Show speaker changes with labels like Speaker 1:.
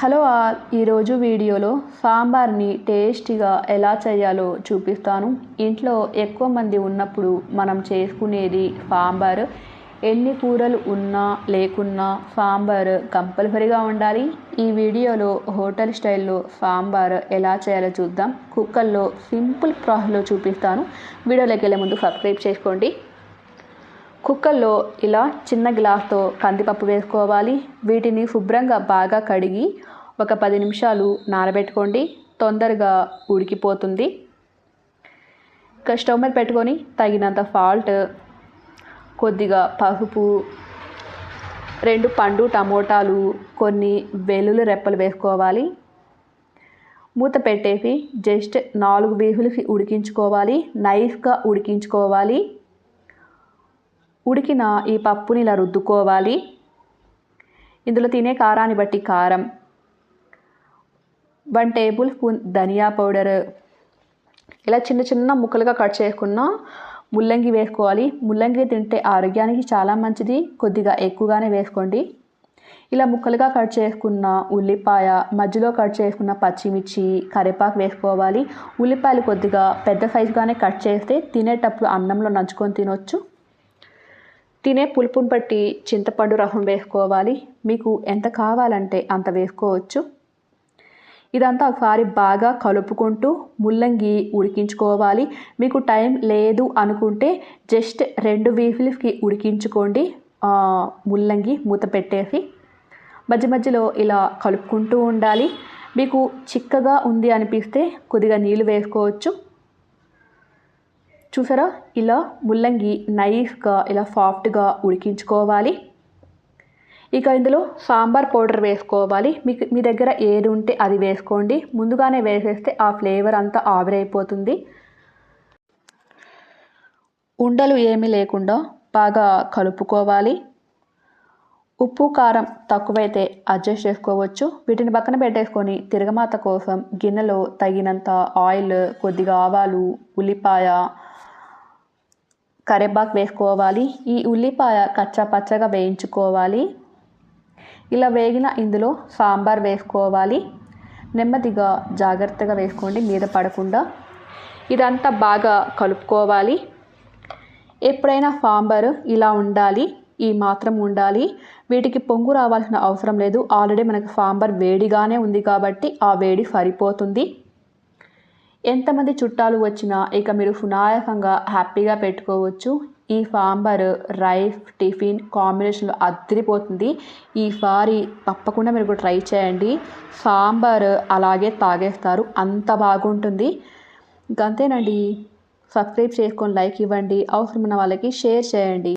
Speaker 1: Hello all ఈరోజు వీడియోలో సాంబార్ని టేస్టీగా ఎలా చేయాలో చూపిస్తాను. ఇంట్లో ఎక్కువ మంది ఉన్నప్పుడు మనం చేసుకునేది సాంబార్. ఎన్ని కూరలు ఉన్నా లేకున్నా సాంబార్ కంపల్సరీగా ఉండాలి. ఈ వీడియోలో హోటల్ స్టైల్లో సాంబార్ ఎలా చేయాలో చూద్దాం. కుక్కర్లో సింపుల్ ప్రాసెస్లో చూపిస్తాను. వీడియోలోకి వెళ్ళే ముందు సబ్స్క్రైబ్ చేసుకోండి. కుక్కర్లో ఇలా చిన్న గ్లాస్తో కందిపప్పు వేసుకోవాలి. వీటిని శుభ్రంగా బాగా కడిగి ఒక పది నిమిషాలు నానబెట్టుకోండి. తొందరగా ఉడికిపోతుంది. ఇక స్టవ్ మీద పెట్టుకొని తగినంత సాల్ట్ కొద్దిగా పసుపు రెండు పండు టమోటాలు కొన్ని వెల్లుల్లి రెప్పలు వేసుకోవాలి. మూత పెట్టేసి జస్ట్ నాలుగు వీసులకి ఉడికించుకోవాలి. నైస్గా ఉడికించుకోవాలి. ఉడికిన ఈ పప్పుని ఇలా రుద్దుకోవాలి. ఇందులో తినే కారాన్ని బట్టి కారం వన్ టేబుల్ స్పూన్ ధనియా పౌడర్. ఇలా చిన్న చిన్న ముక్కలుగా కట్ చేసుకున్న ముల్లంగి వేసుకోవాలి. ముల్లంగి తింటే ఆరోగ్యానికి చాలా మంచిది. కొద్దిగా ఎక్కువగానే వేసుకోండి. ఇలా ముక్కలుగా కట్ చేసుకున్న ఉల్లిపాయ మధ్యలో కట్ చేసుకున్న పచ్చిమిర్చి కరివేపాకు వేసుకోవాలి. ఉల్లిపాయలు కొద్దిగా పెద్ద సైజుగానే కట్ చేస్తే తినేటప్పుడు అన్నంలో నంచుకొని తినొచ్చు. తినే పులుపుని బట్టి చింతపండు రసం వేసుకోవాలి. మీకు ఎంత కావాలంటే అంత వేసుకోవచ్చు. ఇదంతా ఒకసారి బాగా కలుపుకుంటూ ముల్లంగి ఉడికించుకోవాలి. మీకు టైం లేదు అనుకుంటే జస్ట్ రెండు వీఫిల్స్కి ఉడికించుకోండి. ముల్లంగి మూత పెట్టేసి మధ్య మధ్యలో ఇలా కలుపుకుంటూ ఉండాలి. మీకు చిక్కగా ఉంది అనిపిస్తే కొద్దిగా నీళ్ళు వేసుకోవచ్చు. చూసారా? ఇలా ముల్లంగి నైస్గా ఇలా సాఫ్ట్గా ఉడికించుకోవాలి. ఇక ఇందులో సాంబార్ పౌడర్ వేసుకోవాలి. మీకు మీ దగ్గర ఏది ఉంటే అది వేసుకోండి. ముందుగానే వేసేస్తే ఆ ఫ్లేవర్ అంతా ఆవిరైపోతుంది. ఉండలు ఏమీ లేకుండా బాగా కలుపుకోవాలి. ఉప్పు కారం తక్కువైతే అడ్జస్ట్ చేసుకోవచ్చు. వీటిని పక్కన పెట్టేసుకొని తిరగమాత కోసం గిన్నెలో తగినంత ఆయిల్ కొద్దిగా ఆవాలు ఉల్లిపాయ కరివేపాకు వేసుకోవాలి. ఈ ఉల్లిపాయ కచ్చా పచ్చగా వేయించుకోవాలి. ఇలా వేగిన ఇందులో సాంబార్ వేసుకోవాలి. నెమ్మదిగా జాగ్రత్తగా వేసుకోండి మీద పడకుండా. ఇదంతా బాగా కలుపుకోవాలి. ఎప్పుడైనా సాంబారు ఇలా ఉండాలి ఈ మాత్రం ఉండాలి. వీటికి పొంగు రావాల్సిన అవసరం లేదు. ఆల్రెడీ మనకు సాంబార్ వేడిగానే ఉంది కాబట్టి ఆ వేడి సరిపోతుంది. ఎంతమంది చుట్టాలు వచ్చినా ఇక మీరు సునాయకంగా హ్యాపీగా పెట్టుకోవచ్చు. ఈ సాంబార్ రైస్ టిఫిన్ కాంబినేషన్లో అద్దరిపోతుంది ఈసారి తప్పకుండా మీరు కూడా ట్రై చేయండి. సాంబార్ అలాగే తాగేస్తారు. అంత బాగుంటుంది. ఇంకంతేనండి. సబ్స్క్రైబ్ చేసుకొని లైక్ ఇవ్వండి. అవసరమైన వాళ్ళకి షేర్ చేయండి.